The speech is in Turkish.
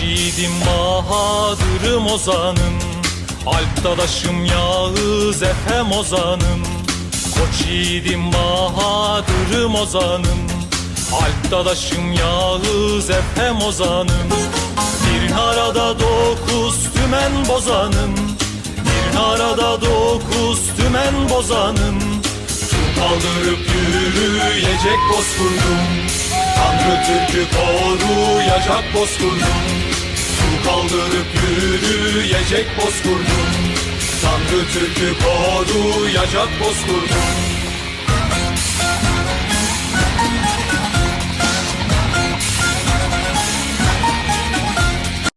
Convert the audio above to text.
yiğidim bahadırım ozanım. Alp dadaşım Yağız Efem ozanım. Koç yiğidim bahadırım ozanım. Alp dadaşım Yağız Efem ozanım. Bir arada dokuz tümen bozanım. Bir arada dokuz tümen bozanım. Su kaldırıp yürüyecek bozkurdum Tanrı Türk'ü koruyacak bozkurdum Su kaldırıp yürüyecek bozkurdum Tanrı Türk'ü koruyacak bozkurdum